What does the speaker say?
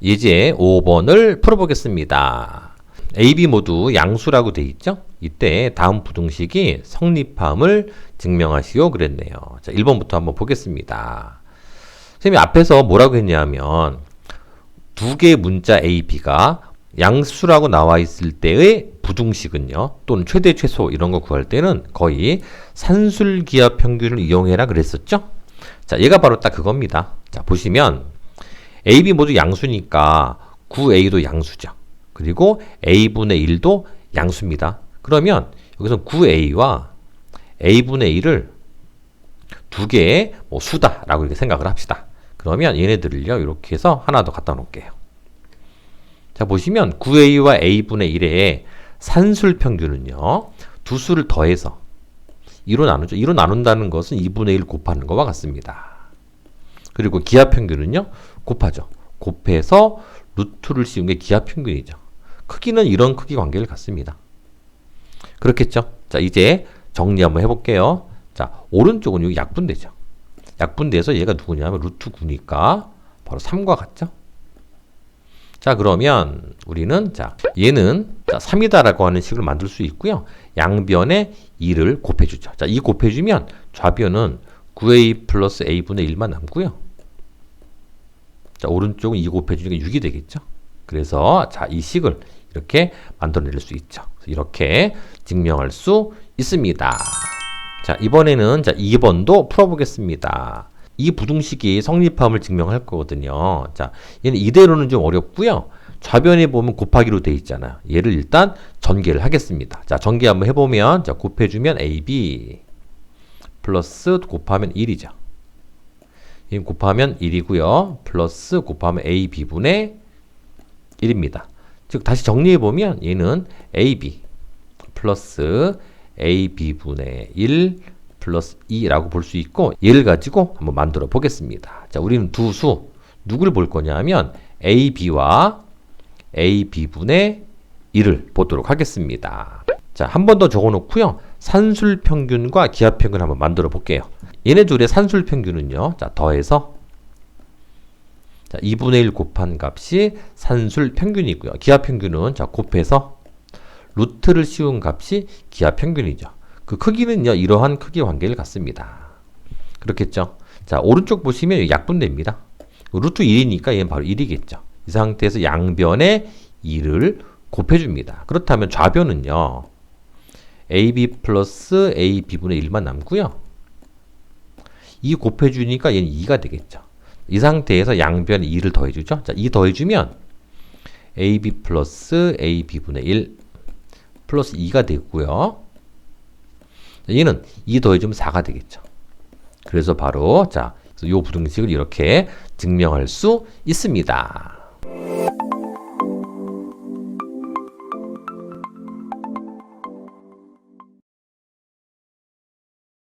이제 5번을 풀어보겠습니다. A, B 모두 양수라고 돼 있죠? 이때 다음 부등식이 성립함을 증명하시오 그랬네요. 자, 1번부터 한번 보겠습니다. 선생님이 앞에서 뭐라고 했냐면 두 개의 문자 A, B가 양수라고 나와 있을 때의 부등식은요, 또는 최대 최소 이런 거 구할 때는 거의 산술기하 평균을 이용해라 그랬었죠? 자, 얘가 바로 딱 그겁니다. 자, 보시면 A, B 모두 양수니까 9A도 양수죠. 그리고 A분의 1도 양수입니다. 그러면 여기서 9A와 A분의 1을 두 개의 뭐 수다라고 이렇게 생각을 합시다. 그러면 얘네들을요, 이렇게 해서 하나 더 갖다 놓을게요. 자, 보시면 9A와 A분의 1의 산술 평균은요, 두 수를 더해서 2로 나누죠. 2로 나눈다는 것은 2분의 1 곱하는 것과 같습니다. 그리고 기하 평균은요, 곱하죠. 곱해서 루트를 씌운 게 기하 평균이죠. 크기는 이런 크기 관계를 갖습니다. 그렇겠죠? 자, 이제 정리 한번 해볼게요. 자, 오른쪽은 여기 약분되죠. 약분돼서 얘가 누구냐면 루트 9니까 바로 3과 같죠? 자, 그러면 우리는 자, 얘는 자, 3이다라고 하는 식을 만들 수 있고요. 양변에 2를 곱해주죠. 자, 이 곱해주면 좌변은 9a 플러스 a분의 1만 남고요. 자, 오른쪽은 2 곱해주 니까 6이 되겠죠. 그래서 자, 이 식을 이렇게 만들어낼 수 있죠. 이렇게 증명할 수 있습니다. 자, 이번에는 자, 2번도 풀어보겠습니다. 이 부등식이 성립함을 증명할 거거든요. 자, 얘는 이대로는 좀 어렵고요. 좌변에 보면 곱하기로 돼 있잖아요. 얘를 일단 전개를 하겠습니다. 자, 전개 한번 해보면 자, 곱해주면 AB 플러스 곱하면 1이죠. 이 곱하면 1이고요. 플러스 곱하면 AB분의 1입니다. 즉 다시 정리해 보면 얘는 AB 플러스 AB분의 1 플러스 2라고 볼 수 있고 얘를 가지고 한번 만들어 보겠습니다. 자, 우리는 두 수 누구를 볼 거냐면 AB와 AB분의 1을 보도록 하겠습니다. 자, 한 번 더 적어 놓고요. 산술 평균과 기하 평균 한번 만들어 볼게요. 얘네 둘의 산술 평균은요. 자, 더해서 자, 2분의 1 곱한 값이 산술 평균이고요. 기하 평균은 자, 곱해서 루트를 씌운 값이 기하 평균이죠. 그 크기는요, 이러한 크기 관계를 갖습니다. 그렇겠죠? 자, 오른쪽 보시면 약분됩니다. 루트 1이니까 얘는 바로 1이겠죠. 이 상태에서 양변에 2를 곱해줍니다. 그렇다면 좌변은요, AB 플러스 AB분의 1만 남고요. 2 곱해주니까 얘는 2가 되겠죠. 이 상태에서 양변에 2를 더해주죠. 자, 2 더해주면 AB 플러스 AB분의 1 플러스 2가 되고요. 얘는 2 더해주면 4가 되겠죠. 그래서 바로 자, 이 부등식을 이렇게 증명할 수 있습니다.